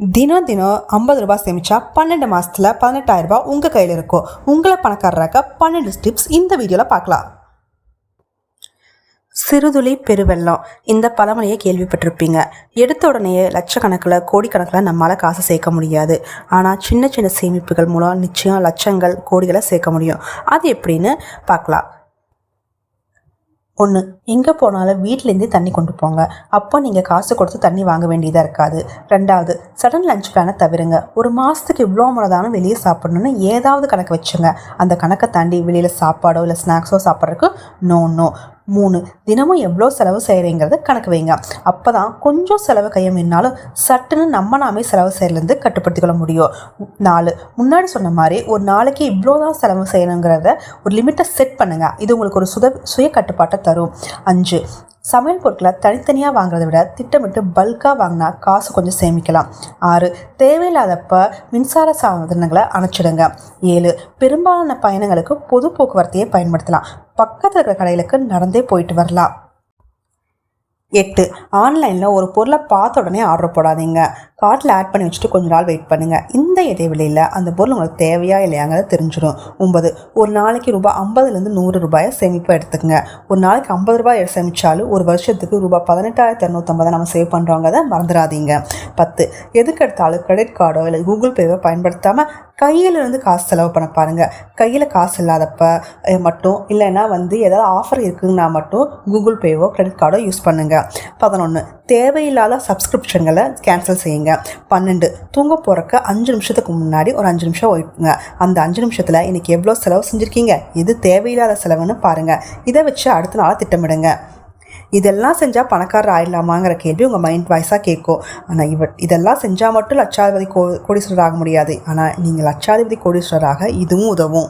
தினம் தினம் ஐம்பது ரூபாய் சேமிச்சா பன்னெண்டு மாசத்துல பதினெட்டாயிரம் ரூபாய் உங்கள் கையில் இருக்கும். உங்களை பணக்காரராக பன்னெண்டு டிப்ஸ் இந்த வீடியோவில் பார்க்கலாம். சிறுதுளி பெருவெள்ளம் இந்த பழமொழியை கேள்விப்பட்டிருப்பீங்க. எடுத்த உடனே லட்சக்கணக்கில் கோடிக்கணக்கில் நம்மளால் காசு சேர்க்க முடியாது. ஆனால் சின்ன சின்ன சேமிப்புகள் மூலம் நிச்சயம் லட்சங்கள் கோடிகளை சேர்க்க முடியும். அது எப்படின்னு பார்க்கலாம். ஒன்று எங்கே போனாலும் வீட்டிலேருந்தே தண்ணி கொண்டு போங்க. அப்போ நீங்கள் காசு கொடுத்து தண்ணி வாங்க வேண்டியதாக இருக்காது. ரெண்டாவது சடன் லஞ்ச் பிளானை தவிருங்க. ஒரு மாதத்துக்கு இவ்வளோ முறை வெளியே சாப்பிடணும்னு ஏதாவது கணக்கு வச்சுங்க. அந்த கணக்கை தாண்டி வெளியில் சாப்பாடோ இல்லை ஸ்நாக்ஸோ சாப்பிட்றதுக்கு நோ நோ மூணு. தினமும் எவ்வளோ செலவு செய்கிறீங்கிறத கணக்கு வைங்க. அப்போ தான் கொஞ்சம் செலவு கையம் என்னாலும் சட்டுன்னு நம்ம நாமே செலவு செய்யலேருந்து கட்டுப்படுத்திக் கொள்ள முடியும். நாலு. முன்னாடி சொன்ன மாதிரி ஒரு நாளைக்கு இவ்வளோ தான் செலவு செய்யணுங்கிறத ஒரு லிமிட்டை செட் பண்ணுங்கள் இது உங்களுக்கு ஒரு சுத சுய கட்டுப்பாட்டை தரும். அஞ்சு. சமையல் பொருட்களை தனித்தனியாக வாங்குறத விட திட்டமிட்டு பல்காக வாங்கினா காசு கொஞ்சம் சேமிக்கலாம். ஆறு தேவையில்லாதப்ப மின்சார சாதனங்களை அணைச்சிடுங்க. ஏழு பெரும்பாலான பயணங்களுக்கு பொது போக்குவரத்தையே பயன்படுத்தலாம். பக்கத்தில் இருக்கிற கடைகளுக்கு நடந்தே போயிட்டு வரலாம். எட்டு. ஆன்லைனில் ஒரு பொருளை பார்த்த உடனே ஆர்டர் போடாதீங்க. கார்ட்டில் ஆட் பண்ணி வச்சுட்டு கொஞ்ச நாள் வெயிட் பண்ணுங்கள் இந்த இடைவெளியில் அந்த பொருள் உங்களுக்கு தேவையா இல்லையாங்கிறத தெரிஞ்சிடும் ஒன்பது. ஒரு நாளைக்கு ரூபாய் ஐம்பதுலேருந்து நூறு ரூபாயை சேமிப்பு எடுத்துக்கங்க. ஒரு நாளைக்கு ஐம்பது ரூபாய் சேமிச்சாலும் ஒரு வருஷத்துக்கு ரூபாய் பதினெட்டாயிரத்தி இரநூத்தம்பதை நம்ம சேவ் பண்ணுறவங்க மறந்துடாதீங்க. பத்து. எதுக்கு எடுத்தாலும் கிரெடிட் கார்டோ இல்லை கூகுள் பேவோ பயன்படுத்தாமல் கையில் இருந்து காசு செலவு பண்ண பாருங்கள் கையில் காசு இல்லாதப்ப மட்டும் இல்லைன்னா வந்து ஏதாவது ஆஃபர் இருக்குங்கன்னா மட்டும் கூகுள் பேவோ கிரெடிட் கார்டோ யூஸ் பண்ணுங்கள் பதினொன்று தேவையில்லாத சப்ஸ்கிரிப்ஷன்களை கேன்சல் செய்யுங்க. பன்னெண்டு தூங்க போகிறக்கு அஞ்சு நிமிஷத்துக்கு முன்னாடி ஒரு அஞ்சு நிமிஷம் ஓய்ப்புங்க அந்த அஞ்சு நிமிஷத்தில் இன்னைக்கு எவ்வளோ செலவு செஞ்சுருக்கீங்க? எது தேவையில்லாத செலவுன்னு பாருங்கள் இதை வச்சு அடுத்த நாளாக திட்டமிடுங்க. இதெல்லாம் செஞ்சால் பணக்காரர் ஆயிடலாமாங்கிற கேள்வி உங்கள் மைண்ட் வாய்ஸாக கேட்கும். ஆனால் இவ இதெல்லாம் செஞ்சால் மட்டும் லட்சாதிபதி கோ கோடீஸ்வரர் ஆக முடியாது. ஆனால் நீங்கள் லட்சாதிபதி கோடீஸ்வரராக இதுவும் உதவும்.